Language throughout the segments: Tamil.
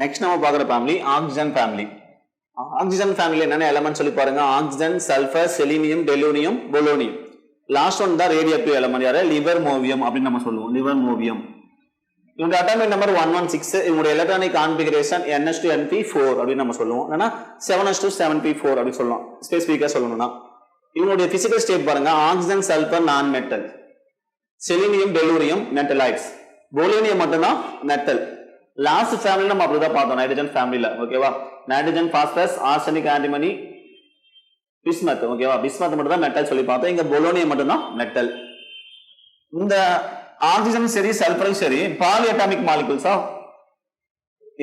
நெக்ஸ்ட் நம்ம பார்க்குற family oxygen family oxygen family என்னென்ன எலமெண்ட் சொல்லி பாருங்க? Oxygen sulphur selenium tellurium polonium last one தான் ரேடியோ எலமெண்ட் யாரு? லிவர் மோவியம் அப்படின்னு நம்ம சொல்லுவோம். லிவர் மோவியம் இவங்க atomic number one one six இவங்களுடைய electronic configuration n s two n p four அப்படின்னு நம்ம சொல்லுவோம். ஏன்னா seven s two seven p four அப்படின்னு சொல்லலாம் ஸ்பெசிஃபிக்காக சொல்லணும்னா. இவங்களுடைய பிசிக்கல் ஸ்டேட் பாருங்க. Oxygen sulphur non metal selenium tellurium metalloids polonium மட்டும்தான் மெட்டல் லாஸ்ட் ஃபேமிலி நம்ம அப்படிதான் பார்த்தோம். நைட்ரஜன் ஃபேமிலியில ஓகேவா nitrogen phosphorus arsenic antimony bismuth ஓகேவா பிஸ்மத் மட்டும் தான் மெட்டல் சொல்லி பார்த்தோம். இங்க பொலோனியம் மட்டும்தான் மெட்டல் இந்த ஆக்சிஜன் சரி சல்பரும் சரி பாலி அட்டாமிக் மாலிகுல்ஸா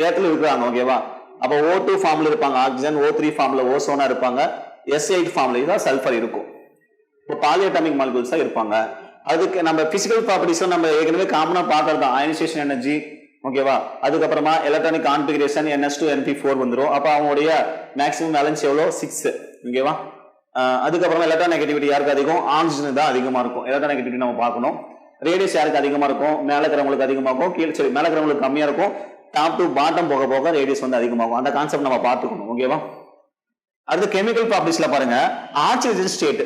ஏத்துல இருக்கிறாங்க. ஓகேவா அப்போ ஓ டூ ஃபார்ம்ல இருப்பாங்க. ஆக்சிஜன் ஓ த்ரீ ஃபார்ம்ல ஓசோனா இருப்பாங்க. எஸ் எயிட் ஃபார்ம்ல தான் சல்ஃபர் இருக்கும். இப்போ பாலி அட்டாமிக் மாலிகுல்ஸா இருப்பாங்க. அதுக்கு நம்ம பிசிக்கல் ப்ராப்பர்ட்டிஸும் நம்ம ஏற்கனவே காமனா பார்க்கறது தான் அயனைசேஷன் எனர்ஜி ஓகேவா? அதுக்கப்புறமா electronic configuration n s two n p four வந்துடும் அப்போ அவனுடைய மேக்ஸிமம் பேலன்ஸ் எவ்வளோ? சிக்ஸ் ஓகேவா? அதுக்கப்புறமா எலக்ட்ரான் நெகட்டிவிட்டி யாருக்கு அதிகம்? ஆக்சிஜன் தான் அதிகமாக இருக்கும். எலக்ட்ரான் நெகட்டிவிட்டி நம்ம பார்க்கணும். ரேடியஸ் யாருக்கு அதிகமாக இருக்கும்? மேலே இருக்கிறவங்களுக்கு அதிகமாக இருக்கும். கீழே சரி மேல இருக்கிறவங்களுக்கு கம்மியாக இருக்கும். டாப் டு பாட்டம் போக போக ரேடியஸ் வந்து அதிகமாகும் அந்த கான்செப்ட் நம்ம பார்த்துக்கணும். ஓகேவா? அடுத்து கெமிக்கல் ப்ராப்பர்ட்டிஸில் பாருங்க. ஆக்சிஜன் ஸ்டேட்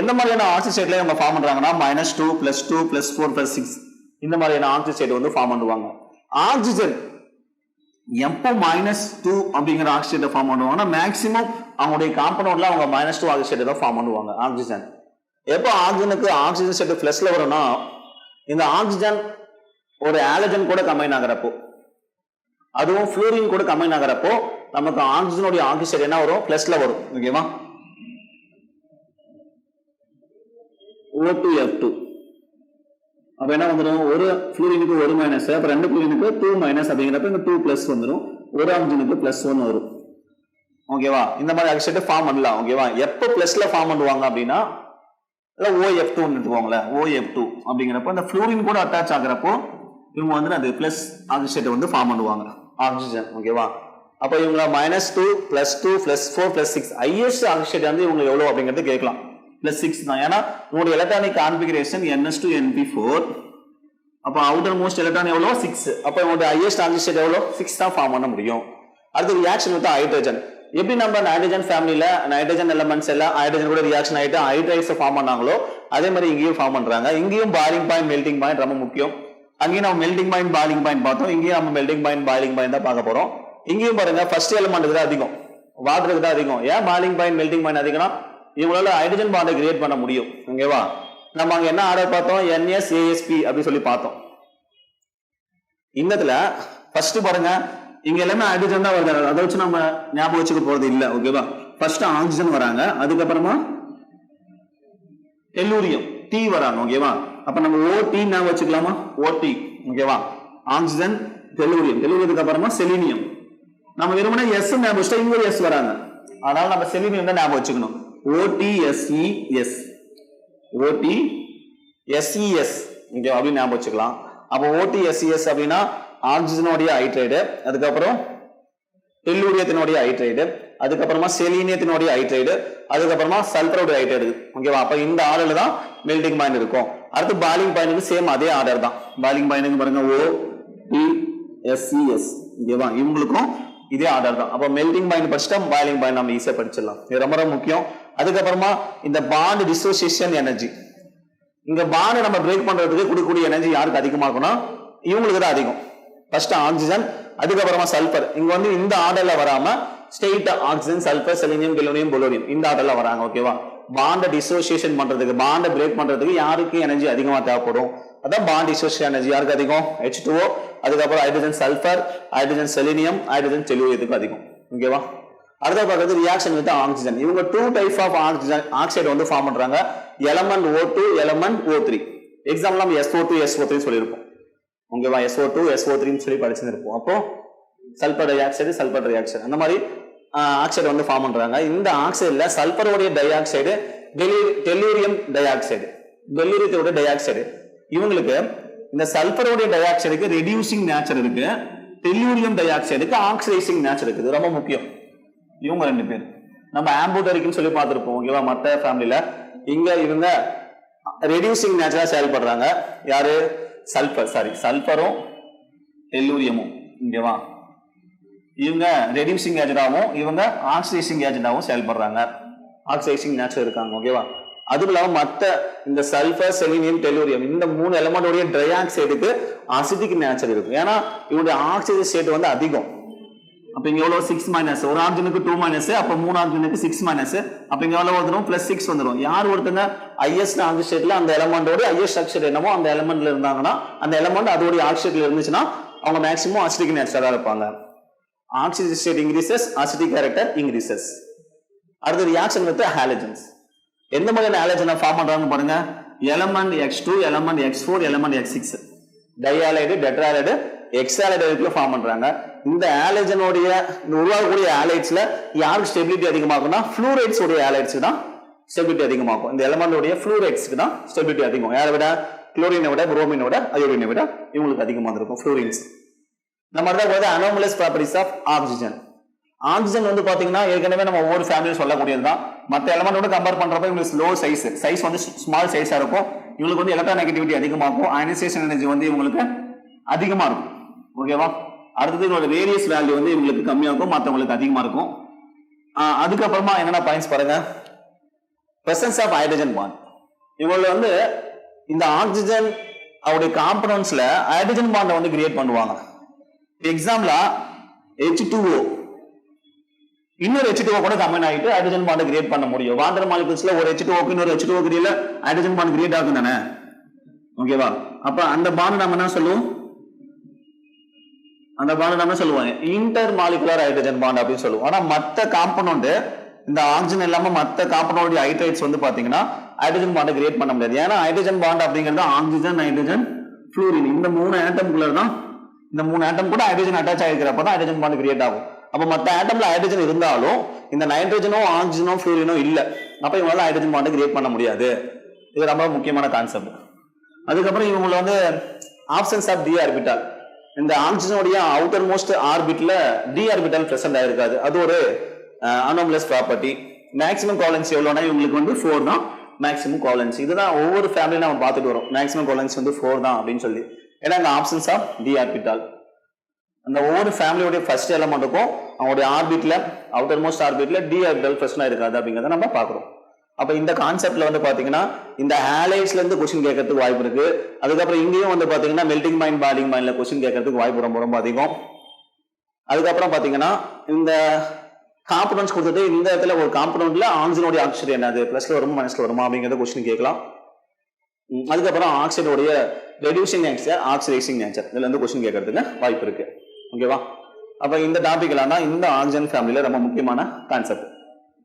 எந்த மாதிரியான ஆக்சிஜன் ஸ்டேட்ல நம்ம ஃபார்ம் பண்ணுறாங்கன்னா minus two plus two plus four plus six இந்த மாதிரியான ஆக்சிஜன் ஸ்டேட் வந்து ஃபார்ம் பண்ணுவாங்க. ஆக்சிஜன். எப்போ மைனஸ் டூ அப்படிங்கிற ஆக்சிஜனை ஃபார்ம் பண்ணுவாங்கன்னா மேக்ஸிமம் அவங்களுடைய காம்பனவுட்ல அவங்க மைனஸ் டூ ஆக்சிஜனை தான் ஃபார்ம் பண்ணுவாங்க ஆக்சிஜன் எப்போ ஆக்சிஜனுக்கு ஆக்சிஜன் செட்டு பிளஸ்ல வரும்னா இந்த ஆக்சிஜன் ஒரு ஆலஜன் கூட கம்பைன் ஆகிறப்போ அதுவும் ஃப்ளூரின் கூட கம்பைன் ஆகிறப்போ நமக்கு ஆக்சிஜனுடைய ஆக்சிஜன் என்ன வரும்? பிளஸ்ல வரும். ஓகேவா ஓ டூ எஃப் டூ அப்போ என்ன வந்துடும் ஒரு ஃப்ளூரினுக்கு ஒரு மைனஸ் அப்புறம் ரெண்டு ஃப்ளூரினுக்கு டூ மைனஸ் அப்படிங்கிறப்ப இந்த டூ ப்ளஸ் வந்துடும் ஒரு ஆக்சிஜனுக்கு ப்ளஸ் ஒன் வரும். ஓகேவா இந்த மாதிரி ஆக்சிஜன் ஃபார்ம் பண்ணலாம். ஓகேவா எப்போ ப்ளஸ்ல ஃபார்ம் பண்ணுவாங்க அப்படின்னா ஓ ஓஎஃப் டூ எடுத்துக்கோங்களேன். ஓஎஃப் டூ அப்படிங்கிறப்ப அந்த ஃப்ளூரின் கூட அட்டாச் ஆகுறப்போ இவங்க வந்து அது ப்ளஸ் ஆக்சிஜனை வந்து ஃபார்ம் பண்ணுவாங்க. ஆக்சிஜன் ஓகேவா அப்போ இவங்க minus two plus two plus four plus six highest oxygen வந்து இவங்க எவ்வளோ அப்படிங்கிறது கேட்கலாம். பிளஸ் சிக்ஸ் தான். ஏன்னா உங்களுடைய electronic configuration n s two n p four அப்போ அவுட்டர் மோஸ்ட் எலக்ட்ரான் எவ்வளோ? சிக்ஸ் அப்போ உங்களுடைய ஹையஸ்ட் ஆக்சிஜன் எவ்வளோ? சிக்ஸ் தான் ஃபார்ம் பண்ண முடியும். அடுத்து ரியாக்ஷன் வித் ஹைட்ரஜன் எப்படி நம்ம நைட்ரஜன் ஃபேமிலியில் நைட்ரஜன் எலமெண்ட்ஸ் எல்லாம் ஹைட்ரஜன் கூட ரியாக்ஷன் ஆகிட்டு ஹைட்ரைட்ஸ் ஃபார்ம் பண்ணாங்களோ அதே மாதிரி இங்கேயும் ஃபார்ம் பண்ணுறாங்க இங்கேயும் பாயிலிங் பாயிண்ட் மெல்டிங் பாயிண்ட் ரொம்ப முக்கியம். அங்கேயும் நம்ம மெல்டிங் பாயிண்ட் பாயிலிங் பாயிண்ட் பார்த்தோம். இங்கேயும் நம்ம மெல்டிங் பாயிண்ட் பாயிலிங் பாயிண்ட் தான் பார்க்க போகிறோம் இங்கேயும் பாருங்க ஃபர்ஸ்ட் எலமெண்ட் தான் அதிகம். வாட்டருக்கு தான் அதிகம். ஏன் பாயிலிங் பாயிண்ட் மெல்டிங் பாயிண்ட் அதிகம்னா இவங்களால ஹைட்ரஜன் பாண்டை கிரியேட் பண்ண முடியும். ஓகேவா நம்ம அங்க என்ன ஆர்டர் பார்த்தோம்? என்எஸ்ஏஎஸ்பி ஏஎஸ்பி சொல்லி பார்த்தோம். இன்னத்துல ஃபர்ஸ்ட் பாருங்க. இங்க எல்லாமே ஹைட்ரஜன் தான் வருது. அதை வச்சு நம்ம ஞாபகம் வச்சுக்க போறது இல்ல. ஓகேவா ஃபர்ஸ்ட் ஆக்சிஜன் வராங்க. அதுக்கப்புறமா டெல்லூரியம் டி வராங்க. ஓகேவா அப்ப நம்ம ஓ டி ஞாபகம் வச்சுக்கலாமா? ஓடி ஓகேவா ஆக்சிஜன் டெல்லூரியம் டெல்லூரியத்துக்கு அப்புறமா செலினியம் நம்ம வெறுமனே எஸ் ஞாபகம் வச்சுட்டா இங்க எஸ் வராங்க. அதனால நம்ம செலினியம் தான் ஞாபகம் வச்சுக்கணும். ஓடிஎஸ்இஎஸ் ஓடி எஸ்இஎஸ் இங்க அப்படின்னு ஞாபகம் வச்சுக்கலாம். அப்போ ஓடிஎஸ்இஎஸ் அப்படின்னா ஆக்சிஜனோடைய ஹைட்ரைடு அதுக்கப்புறம் டெல்லூரியத்தினுடைய ஹைட்ரைடு அதுக்கப்புறமா செலீனியத்தினுடைய ஹைட்ரைடு அதுக்கப்புறமா சல்பரோடைய ஹைட்ரைடு ஓகேவா? அப்போ இந்த ஆர்டர்ல தான் மெல்டிங் பாயிண்ட் இருக்கும். அடுத்து பாலிங் பாயிண்ட் சேம் அதே ஆர்டர் தான். பாலிங் பாயிண்ட் பாருங்க ஓ டி எஸ்இஎஸ் ஓகேவா இவங்களுக்கும் இதே ஆர்டர் தான். அப்போ மெல்டிங் பாயிண்ட் படிச்சுட்டா பாயிலிங் பாயிண்ட் நம்ம ஈஸியாக படிச்சிடலாம். இது ரொம்ப ரொம்ப முக்கியம். அதுக்கப்புறமா இந்த பாண்ட் டிசோசியேஷன் எனர்ஜி இங்க பாண்டை நம்ம பிரேக் பண்றதுக்கு கொடுக்கக்கூடிய எனர்ஜி யாருக்கு அதிகமா இருக்கும்னா இவங்களுக்கு தான் அதிகம். ஃபர்ஸ்ட் ஆக்சிஜன் அதுக்கப்புறமா சல்பர் இங்க வந்து இந்த ஆர்டர்ல வராம state oxygen sulphur selenium tellurium polonium இந்த ஆர்டர்ல வராங்க ஓகேவா பாண்ட டிசோசியேஷன் பண்றதுக்கு பாண்ட பிரேக் பண்றதுக்கு யாருக்கு எனர்ஜி அதிகமா தேவைப்படும்? அதான் பாண்ட் டிசோசியேஷன் எனர்ஜி யாருக்கு அதிகம்? ஹெச் டூஓ அதுக்கப்புறம் hydrogen sulphur hydrogen selenium hydrogen டெலூரியத்துக்கு அதிகம். ஓகேவா அடுத்த பார்க்கறது ரியாக்ஷன் வித் ஆக்சிஜன் இவங்க two type of oxygen oxide வந்து ஃபார்ம் பண்றாங்க. Element O two element O three example நம்ம S O two S O three சொல்லியிருப்போம். ஓகேவா? S O two S O த்ரீன்னு சொல்லி படிச்சிருப்போம் அப்போ sulphur dioxide sulphur dioxide அந்த மாதிரி ஆக்சைடு வந்து ஃபார்ம் பண்றாங்க. இந்த ஆக்சைடுல சல்பருடைய dioxide tellurium di oxide டெல்லூரியத்தோட டை ஆக்சைடு இவங்களுக்கு இந்த சல்பருடைய டை ஆக்சைடுக்கு ரெடியூசிங் நேச்சர் இருக்கு. டெல்லூரியம் டை ஆக்சைடுக்கு ஆக்சிடைசிங் நேச்சர் இருக்குது. ரொம்ப முக்கியம். இவங்க ரெண்டு பேர். நம்ம ஆம்பூட்டரிக்குன்னு சொல்லி பார்த்துருப்போம் ஓகேவா மற்ற ஃபேமிலியில இங்க இவங்க ரெடியூசிங் நேச்சரா செயல்படுறாங்க யாரு? சல்பர் சாரி சல்பரும் டெல்லூரியமும் இங்கேவா இவங்க ரெடியூசிங் ஏஜெண்டாகவும் இவங்க ஆக்சிடைசிங் ஏஜெண்டாகவும் செயல்படுறாங்க ஆக்சிடைசிங் நேச்சர் இருக்காங்க ஓகேவா அதுவும் இல்லாமல் மற்ற இந்த சல்ஃபர் செலினியம் டெலூரியம் இந்த மூணு எலமெண்டோடைய ட்ரை ஆக்சைடுக்கு அசிட்டிக் நேச்சர் இருக்கும். ஏன்னா இவருடைய ஆக்சிஜன் ஸ்டேட் வந்து அதிகம். அப்போ இங்கே எவ்வளோ சிக்ஸ் மைனஸ் ஒரு ஆக்சிஜனுக்கு டூ மைனஸ் அப்போ மூணு ஆக்சிஜனுக்கு சிக்ஸ் மைனஸ் அப்போ இங்கே எவ்வளோ வந்துடும் ப்ளஸ் சிக்ஸ் வந்துடும் யார் ஒருத்தங்க ஐஎஸ்ட் ஆக்சிஜேட்ல அந்த எலமெண்டோட ஐஎஸ் ஸ்ட்ரக்சர் என்னமோ அந்த எலமெண்ட்ல இருந்தாங்கன்னா அந்த எலமெண்ட் அதோடைய ஆக்சிஜேட்ல இருந்துச்சுன்னா அவங்க மேக்ஸிமம் அசிட்டிக் நேச்சராக இருப்பாங்க. Oxygen state increases acidic character increases அடுத்த ரியாக்ஷன் வித் ஹாலஜன்ஸ் எந்த மாதிரியான ஹாலஜனை ஃபார்ம் பண்ணுறாங்கன்னு பாருங்க. Element X two element X four element X six dihalide tetrahalide hexahalide form பண்ணுறாங்க இந்த ஆலஜனுடைய உருவாகக்கூடிய ஆலைட்ஸ்ல யாருக்கு ஸ்டெபிலிட்டி அதிகமாகும்னா ஃப்ளூரைட்ஸ் உடைய ஆலைட்ஸுக்கு தான் ஸ்டெபிலிட்டி அதிகமாகும். இந்த எலமெண்டோடைய ஃப்ளூரைட்ஸ்க்கு தான் ஸ்டெபிலிட்டி அதிகம். யாரை விட? குளோரினை விட புரோமினை விட அயோடினை விட இவங்களுக்கு அதிகமாக இருக்கும் ஃப்ளூரின்ஸ் நம்ம தான் வந்து anomalous properties of oxygen oxygen வந்து பாத்தீங்கன்னா ஏற்கனவே நம்ம ஒவ்வொரு ஃபேமிலியும் சொல்லக்கூடியது தான். மற்ற எலமெண்டோட கம்பேர் பண்றப்ப இவங்களுக்கு ஸ்லோ சைஸ் சைஸ் வந்து ஸ்மால் சைஸா இருக்கும். இவங்களுக்கு வந்து எலக்ட்ரா நெகட்டிவிட்டி அதிகமாகும். அயனைசேஷன் எனர்ஜி வந்து இவங்களுக்கு அதிகமா இருக்கும். ஓகேவா அடுத்தது இதோட வேரியஸ் வேல்யூ வந்து இவங்களுக்கு கம்மியாக இருக்கும் மற்றவங்களுக்கு அதிகமாக இருக்கும் அதுக்கப்புறமா என்னென்ன பாயிண்ட்ஸ் பாருங்க. பிரசன்ஸ் ஆஃப் ஹைட்ரஜன் பாண்ட் இவங்கள வந்து இந்த ஆக்சிஜன் அவருடைய காம்பனன்ஸில் ஹைட்ரஜன் பாண்டை வந்து கிரியேட் பண்ணுவாங்க. எக்ஸாம்பிளா ஹெச் டூஓ இன்னொரு ஹெச் டூஓ கூட கம்பைன் ஆகிட்டு ஹைட்ரஜன் பாண்டை கிரியேட் பண்ண முடியும். வாட்டர் மாலிகுல்ஸ்ல ஒரு ஹெச் டூஓக்கு இன்னொரு ஹெச் டூஓ கிரியல ஹைட்ரஜன் பாண்ட் கிரியேட் ஆகும் தானே? ஓகேவா அப்ப அந்த பாண்ட் நம்ம என்ன சொல்லுவோம்? அந்த பாண்ட் நம்ம சொல்லுவாங்க. இன்டர் மாலிகுலர் ஹைட்ரஜன் பாண்ட் அப்படின்னு சொல்லுவோம். ஆனா மத்த காம்பனண்ட் இந்த ஆக்சிஜன் இல்லாம மத்த காம்பனோட ஹைட்ரைட்ஸ் வந்து பாத்தீங்கன்னா ஹைட்ரஜன் பாண்டை கிரியேட் பண்ண முடியாது. ஏன்னா ஹைட்ரஜன் பாண்ட் அப்படிங்கிறது ஆக்சிஜன் ஹைட்ரஜன் ஃப்ளூரின் இந்த மூணு ஆட்டம்குள்ள தான் இந்த மூணு ஆட்டம் கூட ஹைட்ரஜன் அட்டாச் ஆகிருக்கிறப்ப தான் ஹைட்ரஜன் பாண்ட் கிரியேட் ஆகும். அப்ப மத்த ஆட்டம்ல ஹைட்ரஜன் இருந்தாலும் இந்த நைட்ரஜனோ ஆக்சிஜனோ ஃப்ளூரினோ இல்ல. அப்ப இவங்களால ஹைட்ரஜன் பாண்டை கிரியேட் பண்ண முடியாது. இது ரொம்ப முக்கியமான கான்செப்ட் அதுக்கப்புறம் இவங்களை வந்து ஆப்ஷன்ஸ் ஆஃப் டி ஆர்பிட்டால் இந்த ஆக்சிஜனுடைய அவுட்டர் மோஸ்ட் ஆர்பிட்ல டி ஆர்பிட்டல் பிரசன்ட் ஆயிருக்காது. அது ஒரு அனோமலஸ் ப்ராப்பர்ட்டி மேக்ஸிமம் கோலன்ஸ் எவ்வளோனா இவங்களுக்கு வந்து ஃபோர் தான் மேக்ஸிமம் கோலன்ஸ் இதுதான் ஒவ்வொரு ஃபேமிலியும் நம்ம பார்த்துட்டு வரோம். மேக்ஸிமம் கோலன்ஸ் வந்து ஃபோர் தான் அப்படின்னு சொல்லி. ஏன்னா அந்த ஆப்ஷன்ஸ் ஆஃப் டி ஆர்பிட்டால் அந்த ஒவ்வொரு ஃபேமிலியோடைய ஃபர்ஸ்ட் எலமெண்ட்டுக்கும் அவங்களுடைய ஆர்பிட்ல அவுட்டர் மோஸ்ட் ஆர்பிட்ல டி ஆர்பிட்டல் பிரச்சனை இருக்காது அப்படிங்கிறத நம்ம பார்க்குறோம். அப்போ இந்த கான்செப்ட்ல வந்து பாத்தீங்கன்னா இந்த ஹேலைட்ஸ்ல இருந்து கொஸ்டின் கேட்கறதுக்கு வாய்ப்பு இருக்கு. அதுக்கப்புறம் இங்கேயும் வந்து பாத்தீங்கன்னா மெல்டிங் மைண்ட் பாலிங் மைண்ட்ல கொஸ்டின் கேட்கறதுக்கு வாய்ப்பு ரொம்ப ரொம்ப அதிகம். அதுக்கப்புறம் பாத்தீங்கன்னா இந்த காம்பனன்ஸ் கொடுத்துட்டு இந்த இடத்துல ஒரு காம்பனண்ட்ல ஆக்சிஜனுடைய ஆக்சிஜன் என்னது? பிளஸ்ல வருமா மைனஸ்ல வருமா அப்படிங்கிறத கொஸ்டின் கேட்கலாம். அதுக்கப்புறம் ஆக்சைடோடைய ரெடியூசிங் நேச்சர் ஆக்சிடைசிங் நேச்சர் இதுல இருந்து கொஸ்டின் கேட்கறதுக்கு வாய்ப்பு இருக்கு. ஓகேவா அப்ப இந்த டாபிக் தான் இந்த ஆக்சிஜன் ஃபேமிலியில ரொம்ப முக்கியமான concept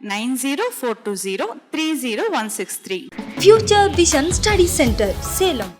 nine zero four two zero three zero one six three Future Vision Study Center, Salem.